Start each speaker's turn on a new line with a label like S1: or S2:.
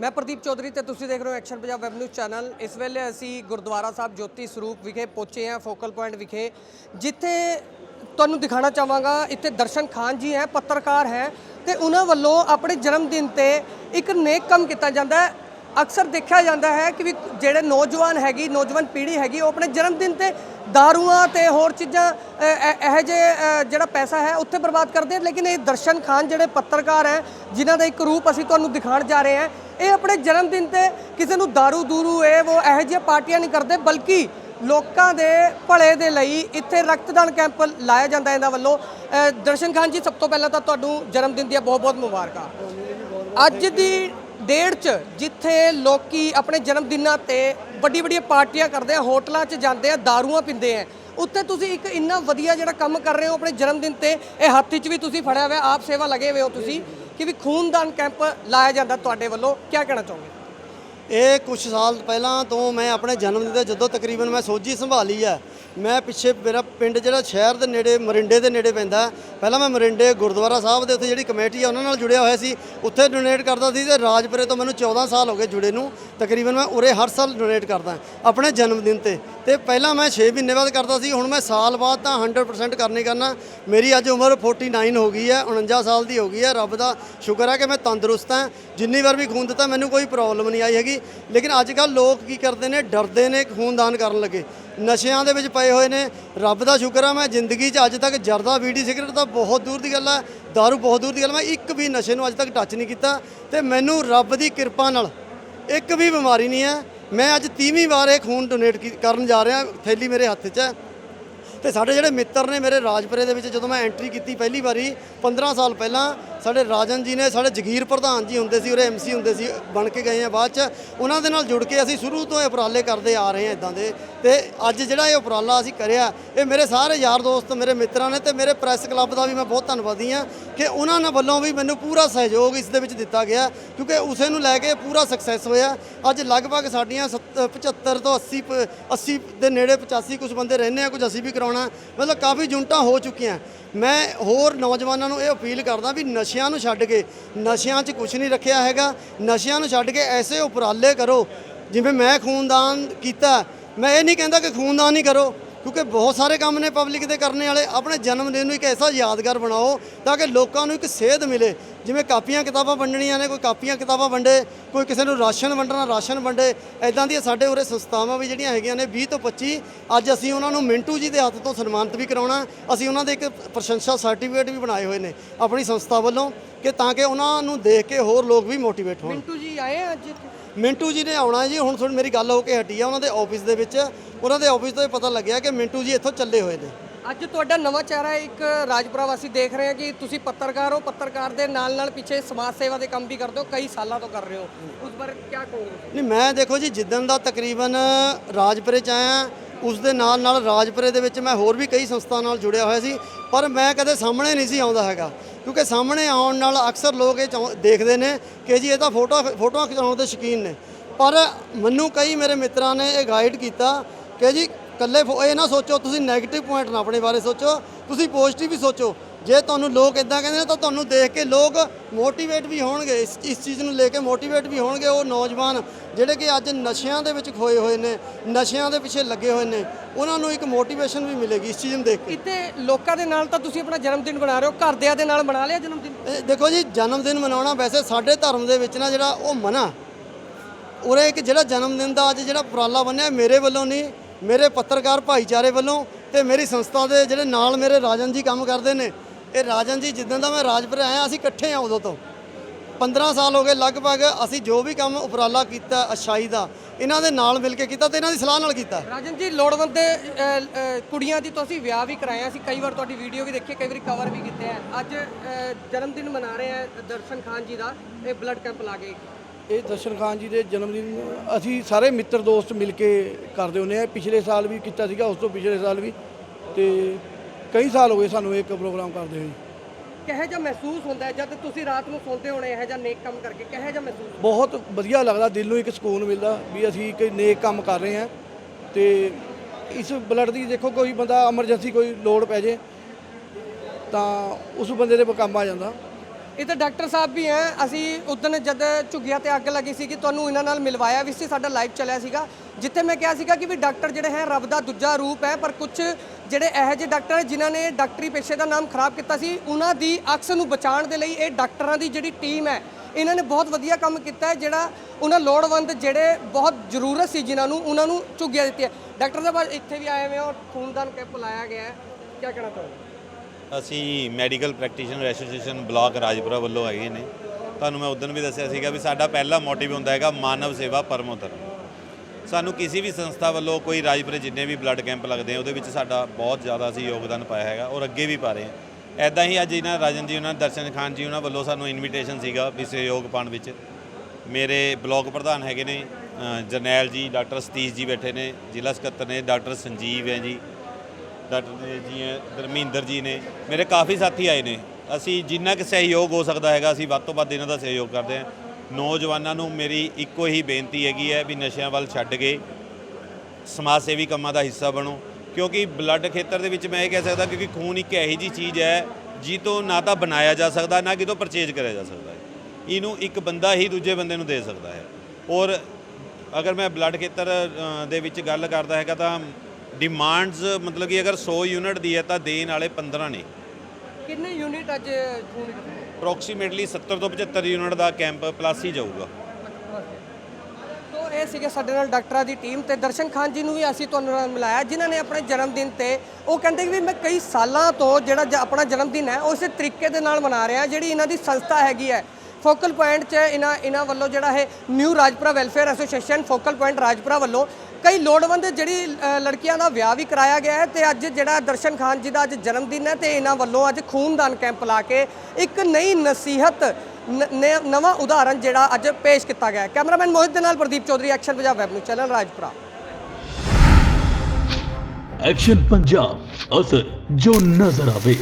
S1: ਮੈਂ ਪ੍ਰਦੀਪ ਚੌਧਰੀ ਤੇ ਤੁਸੀਂ ਦੇਖ ਰਹੇ ਹੋ action Punjab web news channel ਇਸ ਵੇਲੇ ਅਸੀਂ ਗੁਰਦੁਆਰਾ ਸਾਹਿਬ ਜੋਤੀ ਸਰੂਪ ਵਿਖੇ ਪਹੁੰਚੇ ਹਾਂ ਫੋਕਲ ਪੁਆਇੰਟ ਵਿਖੇ। ਜਿੱਥੇ ਤੁਹਾਨੂੰ ਦਿਖਾਣਾ ਚਾਹਾਂਗਾ, ਇੱਥੇ ਦਰਸ਼ਨ ਖਾਨ ਜੀ ਹੈ, ਪੱਤਰਕਾਰ ਹੈ ਤੇ ਉਹਨਾਂ ਵੱਲੋਂ ਆਪਣੇ ਜਨਮ ਦਿਨ ਤੇ ਇੱਕ ਨੇਕ ਕੰਮ ਕੀਤਾ ਜਾਂਦਾ ਹੈ। ਅਕਸਰ ਦੇਖਿਆ ਜਾਂਦਾ ਹੈ ਕਿ ਵੀ ਜਿਹੜੇ ਨੌਜਵਾਨ ਹੈਗੀ, ਨੌਜਵਾਨ ਪੀੜ੍ਹੀ ਹੈਗੀ, ਉਹ ਆਪਣੇ ਜਨਮ ਦਿਨ ਤੇ ਦਾਰੂਆਂ ਤੇ ਹੋਰ ਚੀਜ਼ਾਂ ਇਹ ਇਹੋ ਜਿਹੇ ਜਿਹੜਾ ਪੈਸਾ ਹੈ, ਉੱਥੇ ਬਰਬਾਦ ਕਰਦੇ ਲੇਕਿਨ ਇਹ ਦਰਸ਼ਨ ਖਾਨ ਜਿਹੜੇ ਪੱਤਰਕਾਰ ਹੈ, ਜਿਨ੍ਹਾਂ ਦਾ ਇੱਕ ਰੂਪ ਅਸੀਂ ਤੁਹਾਨੂੰ ਦਿਖਾਉਣ ਜਾ ਰਹੇ ਹਾਂ ਇਹ ਆਪਣੇ ਜਨਮ ਦਿਨ ਤੇ ਕਿਸੇ ਨੂੰ ਦਾਰੂ ਦੂਰੂ, ਇਹ ਉਹ ਇਹੋ ਜਿਹੀਆਂ ਪਾਰਟੀਆਂ ਨਹੀਂ ਕਰਦੇ, ਬਲਕਿ ਲੋਕਾਂ ਦੇ ਭਲੇ ਦੇ ਲਈ ਇੱਥੇ ਰਕਤਦਾਨ ਕੈਂਪ ਲਾਇਆ ਜਾਂਦਾ ਇਹਨਾਂ ਵੱਲੋਂ। ਦਰਸ਼ਨ ਖਾਨ ਜੀ, ਸਭ ਤੋਂ ਪਹਿਲਾਂ ਤਾਂ ਤੁਹਾਨੂੰ ਜਨਮ ਦਿਨ ਦੀਆਂ ਬਹੁਤ ਬਹੁਤ ਮੁਬਾਰਕਾਂ। ਅੱਜ ਦੀ ਡੇਟ 'ਚ ਜਿੱਥੇ ਲੋਕੀ ਆਪਣੇ ਜਨਮ ਦਿਨਾਂ ਤੇ ਵੱਡੀ ਵੱਡੀਆਂ ਪਾਰਟੀਆਂ ਕਰਦੇ ਆ, ਹੋਟਲਾਂ 'ਚ ਜਾਂਦੇ ਆ ਦਾਰੂਆਂ ਪੀਂਦੇ ਆ, ਉੱਥੇ ਤੁਸੀਂ ਇੱਕ ਇੰਨਾ ਵਧੀਆ ਜਿਹੜਾ ਕੰਮ ਕਰ ਰਹੇ ਹੋ ਆਪਣੇ ਜਨਮ ਦਿਨ ਤੇ, ਇਹ ਹੱਥ 'ਚ ਵੀ ਤੁਸੀਂ ਫੜਿਆ ਹੋਇਆ, ਆਪ ਸੇਵਾ ਲਗੇ ਹੋਏ ਹੋ ਤੁਸੀਂ। ਕਿ ਵੀ ਖੂਨਦਾਨ ਕੈਂਪ ਲਾਇਆ ਜਾਂਦਾ ਤੁਹਾਡੇ ਵੱਲੋਂ ਕੀ ਕਹਿਣਾ ਚਾਹੋਗੇ?
S2: ਇਹ ਕੁਝ ਸਾਲ ਪਹਿਲਾਂ ਤੋਂ ਮੈਂ ਆਪਣੇ ਜਨਮ ਦਿਨ ਤੇ ਜਦੋਂ ਤਕਰੀਬਨ ਮੈਂ ਸੋਝੀ ਸੰਭਾਲੀ ਹੈ ਮੈਂ ਪਿੱਛੇ ਮੇਰਾ ਪਿੰਡ ਜਿਹੜਾ ਸ਼ਹਿਰ ਦੇ ਨੇੜੇ, ਮਰਿੰਡੇ ਦੇ ਨੇੜੇ ਪੈਂਦਾ। ਪਹਿਲਾਂ ਮੈਂ ਮਰਿੰਡੇ ਗੁਰਦੁਆਰਾ ਸਾਹਿਬ ਦੇ ਉੱਥੇ ਜਿਹੜੀ ਕਮੇਟੀ ਹੈ ਉਹਨਾਂ ਨਾਲ ਜੁੜਿਆ ਹੋਇਆ ਸੀ। ਉੱਥੇ ਡੋਨੇਟ ਕਰਦਾ ਸੀ ਤੇ ਰਾਜਪੁਰੇ ਤੋਂ ਮੈਨੂੰ 14 ਸਾਲ ਹੋ ਗਏ ਜੁੜੇ ਨੂੰ। ਤਕਰੀਬਨ ਮੈਂ ਉਰੇ ਹਰ ਸਾਲ ਡੋਨੇਟ ਕਰਦਾ, ਆਪਣੇ ਜਨਮ ਦਿਨ ਤੇ। ਤੇ ਪਹਿਲਾਂ ਮੈਂ 6 ਮਹੀਨੇ ਬਾਅਦ ਕਰਦਾ ਸੀ, ਹੁਣ ਮੈਂ ਸਾਲ ਬਾਅਦ ਤਾਂ 100% ਕਰਨੀ ਕਰਨਾ। ਮੇਰੀ ਅੱਜ ਉਮਰ 49 ਹੋ ਗਈ ਹੈ 49 ਸਾਲ ਦੀ ਹੋ ਗਈ ਹੈ। ਰੱਬ ਦਾ ਸ਼ੁਕਰ ਹੈ ਕਿ ਮੈਂ ਤੰਦਰੁਸਤ ਹਾਂ। ਜਿੰਨੀ ਵਾਰ ਵੀ ਖੂਨ ਦਿੱਤਾ, ਮੈਨੂੰ ਕੋਈ ਪ੍ਰੋਬਲਮ ਨਹੀਂ ਆਈ ਹੈਗੀ। ਲੇਕਿਨ ਅੱਜ ਕੱਲ ਲੋਕ ਕੀ ਕਰਦੇ ਨੇ, ਡਰਦੇ ਨੇ, ਖੂਨਦਾਨ ਕਰਨ ਲੱਗੇ। ਨਸ਼ਿਆਂ ਦੇ ਵਿੱਚ ਪਏ ਹੋਏ ਨੇ। ਰੱਬ ਦਾ ਸ਼ੁਕਰ ਆ, ਮੈਂ ਜ਼ਿੰਦਗੀ 'ਚ ਅੱਜ ਤੱਕ ਜਰਦਾ ਬੀੜੀ ਸਿਗਰਟ ਤਾਂ ਬਹੁਤ ਦੂਰ ਦੀ ਗੱਲ ਆ दारू ਬਹੁਤ ਦੂਰ ਦੀ ਗੱਲ ਮੈਂ ਇੱਕ ਵੀ ਨਸ਼ੇ ਨੂੰ ਅੱਜ ਤੱਕ ਟੱਚ ਨਹੀਂ ਕੀਤਾ ਤੇ ਮੈਨੂੰ ਰੱਬ ਦੀ ਕਿਰਪਾ ਨਾਲ ਇੱਕ ਵੀ ਬਿਮਾਰੀ ਨਹੀਂ ਹੈ ਮੈਂ ਅੱਜ 30ਵੀਂ ਵਾਰ ਇਹ ਖੂਨ ਡੋਨੇਟ ਕਰਨ ਜਾ ਰਿਹਾ ਥੈਲੀ ਮੇਰੇ ਹੱਥ 'ਚ। ਹੈ ਤੇ ਸਾਡੇ ਜਿਹੜੇ ਮਿੱਤਰ ਨੇ ਮੇਰੇ ਰਾਜਪੁਰੇ ਦੇ ਵਿੱਚ ਜਦੋਂ ਮੈਂ ਐਂਟਰੀ ਕੀਤੀ ਪਹਿਲੀ ਵਾਰੀ 15 ਸਾਲ ਪਹਿਲਾਂ ਸਾਡੇ ਰਾਜਨ ਜੀ ਨੇ, ਸਾਡੇ ਜਗੀਰ ਪ੍ਰਧਾਨ ਜੀ ਹੁੰਦੇ ਸੀ, ਉਰੇ ਐਮਸੀ ਹੁੰਦੇ ਸੀ, ਬਣ ਕੇ ਗਏ ਆ ਬਾਅਦ ਚ। ਉਹਨਾਂ ਦੇ ਨਾਲ ਜੁੜ ਕੇ ਅਸੀਂ ਸ਼ੁਰੂ ਤੋਂ ਇਹ ਉਪਰਾਲੇ ਕਰਦੇ ਆ ਰਹੇ ਹਾਂ ਇਦਾਂ ਦੇ। ਤੇ ਅੱਜ ਜਿਹੜਾ ਇਹ ਉਪਰਾਲਾ ਅਸੀਂ ਕਰਿਆ, ਇਹ ਮੇਰੇ ਸਾਰੇ ਯਾਰ ਦੋਸਤ, ਮੇਰੇ ਮਿੱਤਰਾਂ ਨੇ ਤੇ ਮੇਰੇ ਪ੍ਰੈਸ ਕਲੱਬ ਦਾ ਵੀ ਮੈਂ ਬਹੁਤ ਧੰਨਵਾਦੀ ਹਾਂ ਕਿ ਉਹਨਾਂ ਨੇ ਵੱਲੋਂ ਵੀ ਮੈਨੂੰ ਪੂਰਾ ਸਹਿਯੋਗ ਇਸ ਦੇ ਵਿੱਚ ਦਿੱਤਾ ਗਿਆ, ਕਿਉਂਕਿ ਉਸੇ ਨੂੰ ਲੈ ਕੇ ਪੂਰਾ ਸਕਸੈਸ ਹੋਇਆ। ਅੱਜ ਲਗਭਗ ਸਾਡੀਆਂ ਸੱਤ- 75 ਤੋਂ 80 ਪ- 80 ਦੇ ਨੇੜੇ 85 ਕੁਝ ਬੰਦੇ ਰਹਿੰਦੇ ਆ ਕੁਝ ਅਸੀਂ ਵੀ ਕਰਾਉਣਾ। ਮਤਲਬ ਕਾਫੀ ਜੁਨਟਾਂ ਹੋ ਚੁੱਕੀਆਂ। ਮੈਂ ਹੋਰ ਨੌਜਵਾਨਾਂ ਨੂੰ ਇਹ ਅਪੀਲ ਕਰਦਾ ਵੀ ਨਸ਼ਿਆਂ ਨੂੰ ਛੱਡ ਕੇ, ਨਸ਼ਿਆਂ 'ਚ ਕੁਝ ਨਹੀਂ ਰੱਖਿਆ ਹੈਗਾ। ਨਸ਼ਿਆਂ ਨੂੰ ਛੱਡ ਕੇ ਐਸੇ ਉਪਰਾਲੇ ਕਰੋ, ਜਿਵੇਂ ਮੈਂ ਖੂਨਦਾਨ ਕੀਤਾ। ਮੈਂ ਇਹ ਨਹੀਂ ਕਹਿੰਦਾ ਕਿ ਖੂਨਦਾਨ ਹੀ ਕਰੋ। ਕਿਉਂਕਿ ਬਹੁਤ ਸਾਰੇ ਕੰਮ ਨੇ ਪਬਲਿਕ ਦੇ ਕਰਨੇ ਵਾਲੇ। ਆਪਣੇ ਜਨਮ ਦਿਨ ਨੂੰ ਇੱਕ ਐਸਾ ਯਾਦਗਾਰ ਬਣਾਓ ਤਾਂ ਕਿ ਲੋਕਾਂ ਨੂੰ ਇੱਕ ਸੇਧ ਮਿਲੇ। ਜਿਵੇਂ ਕਾਪੀਆਂ ਕਿਤਾਬਾਂ ਵੰਡਣੀਆਂ ਨੇ, ਕੋਈ ਕਾਪੀਆਂ ਕਿਤਾਬਾਂ ਵੰਡੇ, ਕੋਈ ਕਿਸੇ ਨੂੰ ਰਾਸ਼ਨ ਵੰਡਣਾ, ਰਾਸ਼ਨ ਵੰਡੇ। ਐਦਾਂ ਦੀਆਂ ਸਾਡੇ ਉਰੇ ਸੰਸਥਾਵਾਂ ਵੀ ਜਿਹੜੀਆਂ ਹੈਗੀਆਂ ਨੇ 20 ਤੋਂ 25 ਅੱਜ ਅਸੀਂ ਉਹਨਾਂ ਨੂੰ ਮਿੰਟੂ ਜੀ ਦੇ ਹੱਥ ਤੋਂ ਸਨਮਾਨਿਤ ਵੀ ਕਰਾਉਣਾ। ਅਸੀਂ ਉਹਨਾਂ ਦੇ ਇੱਕ ਪ੍ਰਸ਼ੰਸਾ ਸਰਟੀਫਿਕੇਟ ਵੀ ਬਣਾਏ ਹੋਏ ਨੇ ਆਪਣੀ ਸੰਸਥਾ ਵੱਲੋਂ ਕਿ ਤਾਂ ਕਿ ਉਹਨਾਂ ਨੂੰ ਦੇਖ ਕੇ ਹੋਰ ਲੋਕ ਵੀ ਮੋਟੀਵੇਟ ਹੋਣ।
S1: ਮਿੰਟੂ ਜੀ ਆਏ ਅੱਜ ਇੱਥੇ?
S2: ਮਿੰਟੂ ਜੀ ਨੇ ਆਉਣਾ ਜੀ ਹੁਣ ਥੋੜੀ ਮੇਰੀ ਗੱਲ ਹੋ ਕੇ ਹਟੀ ਆ ਉਹਨਾਂ ਦੇ ਆਫਿਸ ਦੇ ਵਿੱਚ। ਉਹਨਾਂ ਦੇ ਆਫਿਸ ਤੋਂ ਇਹ ਪਤਾ ਲੱਗਿਆ ਕਿ ਮਿੰਟੂ ਜੀ ਇੱਥੋਂ ਚੱਲੇ ਹੋਏ ਨੇ।
S1: ਅੱਜ ਤੁਹਾਡਾ ਨਵਾਂ ਚਿਹਰਾ ਇੱਕ ਰਾਜਪੁਰਾ ਵਾਸੀ ਦੇਖ ਰਹੇ ਆ ਕਿ ਤੁਸੀਂ ਪੱਤਰਕਾਰ ਹੋ ਪੱਤਰਕਾਰ ਦੇ ਨਾਲ ਨਾਲ ਪਿੱਛੇ ਸਮਾਜ ਸੇਵਾ ਦੇ ਕੰਮ ਵੀ ਕਰਦੇ ਹੋ ਕਈ ਸਾਲਾਂ ਤੋਂ ਕਰ ਰਹੇ ਹੋ। ਉਸ ਬਾਰੇ ਕੀ ਕਹੋਗੇ?
S2: ਨਹੀਂ ਮੈਂ ਦੇਖੋ ਜੀ ਜਿੱਦਣ ਦਾ ਤਕਰੀਬਨ ਰਾਜਪੁਰੇ ਚ ਆਇਆ ਉਸ ਦੇ ਨਾਲ ਨਾਲ ਰਾਜਪੁਰੇ ਦੇ ਵਿੱਚ ਮੈਂ ਹੋਰ ਵੀ ਕਈ ਸੰਸਥਾ ਨਾਲ ਜੁੜਿਆ ਹੋਇਆ ਸੀ, ਪਰ ਮੈਂ ਕਦੇ ਸਾਹਮਣੇ ਨਹੀਂ ਸੀ ਆਉਂਦਾ ਹੈਗਾ। ਕਿਉਂਕਿ ਸਾਹਮਣੇ ਆਉਣ ਨਾਲ ਅਕਸਰ ਲੋਕ ਇਹ ਚਾਹੁੰ- ਦੇਖਦੇ ਨੇ ਕਿ ਜੀ ਇਹ ਤਾਂ ਫੋਟੋ, ਫੋਟੋਆਂ ਖਿਚਾਉਣ ਦੇ ਸ਼ੌਕੀਨ ਨੇ। ਪਰ ਮੈਨੂੰ ਕਈ ਮੇਰੇ ਮਿੱਤਰਾਂ ਨੇ ਇਹ ਗਾਈਡ ਕੀਤਾ ਕਿ ਜੀ ਕੱਲੇ ਫੋ- ਇਹ ਨਾ ਸੋਚੋ ਤੁਸੀਂ 네ਗੇਟਿਵ ਪੁਆਇੰਟ ਨਾ ਆਪਣੇ ਬਾਰੇ ਸੋਚੋ, ਤੁਸੀਂ ਪੋਜ਼ਿਟਿਵ ਹੀ ਸੋਚੋ। ਜੇ ਤੁਹਾਨੂੰ ਲੋਕ ਇਦਾਂ ਕਹਿੰਦੇ ਨੇ ਤਾਂ ਤੁਹਾਨੂੰ ਦੇਖ ਕੇ ਲੋਕ ਮੋਟੀਵੇਟ ਵੀ ਹੋਣਗੇ। ਇਸ ਇਸ ਚੀਜ਼ ਨੂੰ ਲੈ ਕੇ ਮੋਟੀਵੇਟ ਵੀ ਹੋਣਗੇ ਉਹ ਨੌਜਵਾਨ ਜਿਹੜੇ ਕਿ ਅੱਜ ਨਸ਼ਿਆਂ ਦੇ ਵਿੱਚ ਖੋਏ ਹੋਏ ਨੇ ਨਸ਼ਿਆਂ ਦੇ ਪਿੱਛੇ ਲੱਗੇ ਹੋਏ ਨੇ ਉਹਨਾਂ ਨੂੰ ਇੱਕ ਮੋਟੀਵੇਸ਼ਨ ਵੀ ਮਿਲੇਗੀ ਇਸ ਚੀਜ਼ ਨੂੰ ਦੇਖ ਕੇ।
S1: ਇੱਥੇ ਲੋਕਾਂ ਦੇ ਨਾਲ ਤਾਂ ਤੁਸੀਂ ਆਪਣਾ ਜਨਮ ਦਿਨ ਬਣਾ ਰਹੇ ਹੋ ਘਰਦਿਆਂ ਦੇ ਨਾਲ ਬਣਾ ਲਿਆ ਜਨਮ ਦਿਨ
S2: ਦੇਖੋ ਜੀ ਜਨਮ ਦਿਨ ਮਨਾਉਣਾ ਵੈਸੇ ਸਾਡੇ ਧਰਮ ਦੇ ਵਿੱਚ ਨਾ ਜਿਹੜਾ ਉਹ ਮਨਾ। ਉਰੇ ਇੱਕ ਜਿਹੜਾ ਜਨਮ ਦਿਨ ਦਾ ਅੱਜ ਜਿਹੜਾ ਉਪਰਾਲਾ ਬਣਿਆ ਮੇਰੇ ਵੱਲੋਂ ਨਹੀਂ ਮੇਰੇ ਪੱਤਰਕਾਰ ਭਾਈਚਾਰੇ ਵੱਲੋਂ ਤੇ ਮੇਰੀ ਸੰਸਥਾ ਦੇ ਜਿਹੜੇ ਨਾਲ ਮੇਰੇ ਰਾਜਨ ਜੀ ਕੰਮ ਕਰਦੇ ਨੇ ਇਹ ਰਾਜਨ ਜੀ ਜਿੱਦਾਂ ਦਾ ਮੈਂ ਰਾਜਪੁਰ ਆਇਆ ਅਸੀਂ ਇਕੱਠੇ ਆ ਉਦੋਂ ਤੋਂ। 15 ਸਾਲ ਹੋ ਗਏ ਲਗਭਗ ਅਸੀਂ ਜੋ ਵੀ ਕੰਮ ਉਪਰਾਲਾ ਕੀਤਾ ਅਛਾਈ ਦਾ ਇਹਨਾਂ ਦੇ ਨਾਲ ਮਿਲ ਕੇ ਕੀਤਾ ਤੇ ਇਹਨਾਂ ਦੀ ਸਲਾਹ ਨਾਲ ਕੀਤਾ।
S1: ਰਾਜਨ ਜੀ ਲੋੜਵੰਦ ਦੇ, ਅ, ਅ, ਕੁੜੀਆਂ ਦੀ ਤੁਸੀਂ ਵਿਆਹ ਵੀ ਕਰਾਇਆ ਸੀ ਕਈ ਵਾਰ ਤੁਹਾਡੀ ਵੀਡੀਓ ਵੀ ਦੇਖੀ ਹੈ, ਕਈ ਵਾਰੀ ਕਵਰ ਵੀ ਕੀਤੇ ਹੈ ਅੱਜ ਅ, ਜਨਮ ਦਿਨ ਮਨਾ ਰਹੇ ਹੈ ਦਰਸ਼ਨ ਖਾਨ ਜੀ ਦਾ ਇਹ ਬਲੱਡ ਕੈਂਪ ਲਾ ਕੇ।
S3: ਇਹ ਦਰਸ਼ਨ ਖਾਨ ਜੀ ਦੇ ਜਨਮ ਦਿਨ ਅਸੀਂ ਸਾਰੇ ਮਿੱਤਰ ਦੋਸਤ ਮਿਲ ਕੇ ਕਰਦੇ ਹੁੰਦੇ ਆ। ਪਿਛਲੇ ਸਾਲ ਵੀ ਕੀਤਾ ਸੀਗਾ ਉਸ ਤੋਂ ਪਿਛਲੇ ਸਾਲ ਵੀ। ਤੇ ਕਈ ਸਾਲ ਹੋ ਗਏ ਸਾਨੂੰ ਇੱਕ ਪ੍ਰੋਗਰਾਮ ਕਰਦੇ ਹੋਏ।
S1: ਕਿਹੋ ਜਿਹਾ ਮਹਿਸੂਸ ਹੁੰਦਾ ਹੈ? ਜਦ ਤੁਸੀਂ ਰਾਤ ਨੂੰ ਸੌਂਦੇ ਹੋਣੇ ਇਹੋ ਜਿਹਾ ਨੇਕ ਕੰਮ ਕਰਕੇ ਕਿਹੋ ਜਿਹਾ ਮਹਿਸੂਸ
S3: ਬਹੁਤ ਵਧੀਆ ਲੱਗਦਾ ਦਿਲ ਨੂੰ ਇੱਕ ਸਕੂਨ ਮਿਲਦਾ ਵੀ ਅਸੀਂ ਇੱਕ ਨੇਕ ਕੰਮ ਕਰ ਰਹੇ ਹਾਂ ਤੇ ਇਸ ਬਲੱਡ ਦੀ ਦੇਖੋ ਕੋਈ ਬੰਦਾ ਐਮਰਜੈਂਸੀ ਕੋਈ ਲੋੜ ਪੈ ਜੇ ਤਾਂ ਉਸ ਬੰਦੇ ਦੇ ਕੰਮ ਆ ਜਾਂਦਾ।
S1: ਇਹ ਡਾਕਟਰ ਸਾਹਿਬ ਵੀ ਹੈ ਅਸੀਂ ਉਦੋਂ ਜਦ ਝੁੱਗੀਆਂ ਤੇ ਅੱਗ ਲੱਗੀ ਸੀ ਕਿ ਤੁਹਾਨੂੰ ਇਹਨਾਂ ਨਾਲ ਮਿਲਵਾਇਆ ਵੀ ਸੀ, ਸਾਡਾ ਲਾਈਵ ਚੱਲਿਆ ਸੀਗਾ। ਜਿੱਥੇ ਮੈਂ ਕਿਹਾ ਸੀਗਾ ਕਿ ਵੀ ਡਾਕਟਰ ਜਿਹੜੇ ਹੈ, ਰੱਬ ਦਾ ਦੂਜਾ ਰੂਪ ਹੈ, ਪਰ ਕੁਝ ਜਿਹੜੇ ਇਹੋ ਜਿਹੇ ਡਾਕਟਰ ਜਿਨ੍ਹਾਂ ਨੇ ਡਾਕਟਰੀ ਪੇਸ਼ੇ ਦਾ ਨਾਮ ਖਰਾਬ ਕੀਤਾ ਸੀ, ਉਹਨਾਂ ਦੀ ਅਕਸ ਨੂੰ ਬਚਾਉਣ ਦੇ ਲਈ ਇਹ ਡਾਕਟਰਾਂ ਦੀ ਜਿਹੜੀ ਟੀਮ ਹੈ, ਇਹਨਾਂ ਨੇ ਬਹੁਤ ਵਧੀਆ ਕੰਮ ਕੀਤਾ ਹੈ, ਜਿਹੜਾ ਉਹਨਾਂ ਲੋੜਵੰਦ ਜਿਹੜੇ ਬਹੁਤ ਜ਼ਰੂਰਤ ਸੀ ਜਿਨ੍ਹਾਂ ਨੂੰ, ਉਹਨਾਂ ਨੂੰ ਝੁੱਗੀਆਂ ਦਿੱਤੀਆਂ। ਡਾਕਟਰ ਸਾਹਿਬ ਇੱਥੇ ਵੀ ਆਏ ਹੋਏ ਹੋ, ਖੂਨਦਾਨ ਕੈਂਪ ਲਾਇਆ ਗਿਆ ਹੈ। ਕੀ ਕਹਿਣਾ ਚਾਹੋਗੇ?
S4: ਅਸੀਂ medical practitioner association block Rajpura ਵੱਲੋਂ ਆਏ ਨੇ। ਤੁਹਾਨੂੰ ਮੈਂ ਉਦੋਂ ਵੀ ਦੱਸਿਆ ਸੀਗਾ ਵੀ ਸਾਡਾ ਪਹਿਲਾ ਮੋਟਿਵ ਹੁੰਦਾ ਹੈਗਾ ਮਾਨਵ ਸੇਵਾ ਪਰਮੋ ਧਰਮ ਸਾਨੂੰ ਕਿਸੇ ਵੀ ਸੰਸਥਾ ਵੱਲੋਂ ਕੋਈ ਰਾਜਪੁਰੇ ਜਿੰਨੇ ਵੀ ਬਲੱਡ ਕੈਂਪ ਲੱਗਦੇ ਆ, ਉਹਦੇ ਵਿੱਚ ਸਾਡਾ ਬਹੁਤ ਜ਼ਿਆਦਾ ਅਸੀਂ ਯੋਗਦਾਨ ਪਾਇਆ ਹੈਗਾ ਔਰ ਅੱਗੇ ਵੀ ਪਾ ਰਹੇ ਹਾਂ। ਐਦਾਂ ਹੀ ਅੱਜ ਇਹਨਾਂ ਰਾਜਨ ਜੀ, ਉਹਨਾਂ ਦਰਸ਼ਨ ਖਾਨ ਜੀ, ਉਹਨਾਂ ਵੱਲੋਂ ਸਾਨੂੰ ਇਨਵੀਟੇਸ਼ਨ ਸੀਗਾ ਵੀ ਸਹਿਯੋਗ ਪਾਉਣ ਵਿੱਚ। ਮੇਰੇ ਬਲਾਕ ਪ੍ਰਧਾਨ ਹੈਗੇ ਨੇ ਜਰਨੈਲ ਜੀ, ਡਾਕਟਰ ਸਤੀਸ਼ ਜੀ ਬੈਠੇ ਨੇ, ਜ਼ਿਲ੍ਹਾ ਸਕੱਤਰ ਨੇ, ਡਾਕਟਰ ਸੰਜੀਵ ਹੈ ਜੀ ਡਾਕਟਰ ਜੀ ਹੈ ਧਰਮਿੰਦਰ ਜੀ ਨੇ, ਮੇਰੇ ਕਾਫੀ ਸਾਥੀ ਆਏ ਨੇ। ਅਸੀਂ ਜਿੰਨਾ ਕਿ ਸਹਿਯੋਗ ਹੋ ਸਕਦਾ ਹੈਗਾ, ਅਸੀਂ ਵੱਧ ਤੋਂ ਵੱਧ ਇਹਨਾਂ ਦਾ ਸਹਿਯੋਗ ਕਰਦੇ ਹਾਂ। ਨੌਜਵਾਨਾਂ ਨੂੰ ਮੇਰੀ ਇੱਕੋ ਹੀ ਬੇਨਤੀ ਹੈਗੀ ਹੈ ਵੀ ਨਸ਼ਿਆਂ ਵੱਲ ਛੱਡ ਕੇ ਸਮਾਜ ਸੇਵੀ ਕੰਮਾਂ ਦਾ ਹਿੱਸਾ ਬਣੋ। ਕਿਉਂਕਿ ਬਲੱਡ ਖੇਤਰ ਦੇ ਵਿੱਚ ਮੈਂ ਇਹ ਕਹਿ ਸਕਦਾ ਕਿਉਂਕਿ ਖੂਨ ਇੱਕ ਇਹੋ ਜੀ ਚੀਜ਼ ਹੈ ਜੀ ਤੋਂ ਨਾ ਤਾਂ ਬਣਾਇਆ ਜਾ ਸਕਦਾ, ਨਾ ਕਿਤੋਂ ਪਰਚੇਜ ਕਰਿਆ ਜਾ ਸਕਦਾ ਹੈ। ਇਹਨੂੰ ਇੱਕ ਬੰਦਾ ਹੀ ਦੂਜੇ ਬੰਦੇ ਨੂੰ ਦੇ ਸਕਦਾ ਹੈ। ਔਰ ਅਗਰ ਮੈਂ ਬਲੱਡ ਖੇਤਰ ਦੇ ਵਿੱਚ ਗੱਲ ਕਰਦਾ ਹੈਗਾ ਤਾਂ ਡਿਮਾਂਡਸ ਮਤਲਬ ਕਿ ਅਗਰ 100 ਯੂਨਿਟ ਦੀ ਹੈ ਤਾਂ ਦੇਣ ਵਾਲੇ 15 ਨੇ।
S1: ਕਿੰਨੇ ਯੂਨਿਟ ਅੱਜ
S4: ਅਪਰੋਕਸੀਮੇਟਲੀ 70 ਤੋਂ 75 ਯੂਨਿਟ ਦਾ ਕੈਂਪ ਪਲੱਸ ਹੀ ਜਾਊਗਾ।
S1: ਤੋ ਇਹ ਸੀਗੇ ਸਾਡੇ ਨਾਲ ਡਾਕਟਰਾਂ ਦੀ ਟੀਮ ਤੇ ਦਰਸ਼ਨ ਖਾਨ ਜੀ ਨੂੰ ਵੀ ਅਸੀਂ ਤੁਹਾਨੂੰ ਨਾਲ ਮਿਲਾਇਆ ਜਿਨ੍ਹਾਂ ਨੇ ਆਪਣੇ ਜਨਮ ਦਿਨ ਤੇ ਉਹ ਕਹਿੰਦੇ ਕਿ ਵੀ ਮੈਂ ਕਈ ਸਾਲਾਂ ਤੋਂ ਜਿਹੜਾ ਜ- ਆਪਣਾ ਜਨਮ ਦਿਨ ਹੈ ਉਸੇ ਤਰੀਕੇ ਦੇ ਨਾਲ ਮਨਾ ਰਿਹਾ ਜਿਹੜੀ ਇਹਨਾਂ ਦੀ ਸੰਸਥਾ ਹੈਗੀ ਹੈ ਫੋਕਲ ਪੁਆਇੰਟ 'ਚ ਇਹਨਾਂ ਇਹਨਾਂ ਵੱਲੋਂ ਜਿਹੜਾ ਹੈ new Rajpura welfare association focal point Rajpura ਵੱਲੋਂ ਕਈ ਲੋੜਵੰਦ ਜਿਹੜੀ ਲੜਕੀਆਂ ਦਾ ਵਿਆਹ ਵੀ ਕਰਾਇਆ ਗਿਆ ਹੈ ਤੇ ਅੱਜ ਜਿਹੜਾ ਦਰਸ਼ਨ ਖਾਨ ਜੀ ਦਾ ਅੱਜ ਜਨਮ ਦਿਨ ਹੈ ਤੇ ਇਹਨਾਂ ਵੱਲੋਂ ਅੱਜ ਖੂਨਦਾਨ ਕੈਂਪ ਲਾ ਕੇ ਇੱਕ ਨਈ ਨਸੀਹਤ ਨਵਾਂ ਉਦਾਹਰਣ ਜਿਹੜਾ ਅੱਜ ਪੇਸ਼ ਕੀਤਾ ਗਿਆ ਹੈ। ਕੈਮਰਾਮੈਨ ਮੋਹਿਤ ਦੇ ਨਾਲ ਪ੍ਰਦੀਪ ਚੌਧਰੀ, ਐਕਸ਼ਨ ਪੰਜਾਬ ਵੈਬ ਨੂੰ ਚੈਨਲ ਰਾਜਪੁਰਾ।
S5: ਐਕਸ਼ਨ ਪੰਜਾਬ, ਅਸਰ ਜੋ ਨਜ਼ਰ ਆਵੇ।